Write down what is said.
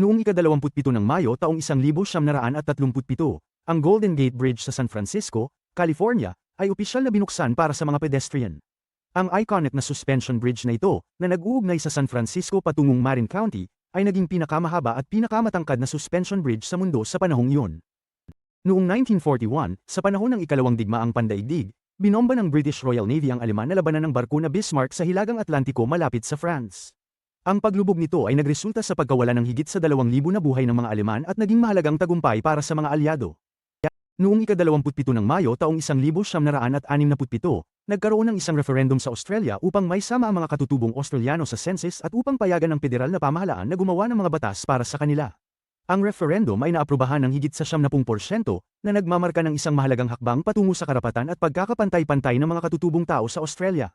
Noong ika-27 ng Mayo taong 1937, ang Golden Gate Bridge sa San Francisco, California, ay opisyal na binuksan para sa mga pedestrian. Ang iconic na suspension bridge na ito, na nag-uugnay sa San Francisco patungong Marin County, ay naging pinakamahaba at pinakamatangkad na suspension bridge sa mundo sa panahong iyon. Noong 1941, sa panahon ng ikalawang digmaang pandaigdig, binomba ng British Royal Navy ang Aleman na labanan ng barko na Bismarck sa Hilagang Atlantiko malapit sa France. Ang paglubog nito ay nagresulta sa pagkawala ng higit sa 2,000 na buhay ng mga Aleman at naging mahalagang tagumpay para sa mga alyado. Noong ika-27 ng Mayo taong 1967, nagkaroon ng isang referendum sa Australia upang maisama ang mga katutubong Australiano sa census at upang payagan ng federal na pamahalaan na gumawa ng mga batas para sa kanila. Ang referendum ay naaprubahan ng higit sa 70% na nagmamarka ng isang mahalagang hakbang patungo sa karapatan at pagkakapantay-pantay ng mga katutubong tao sa Australia.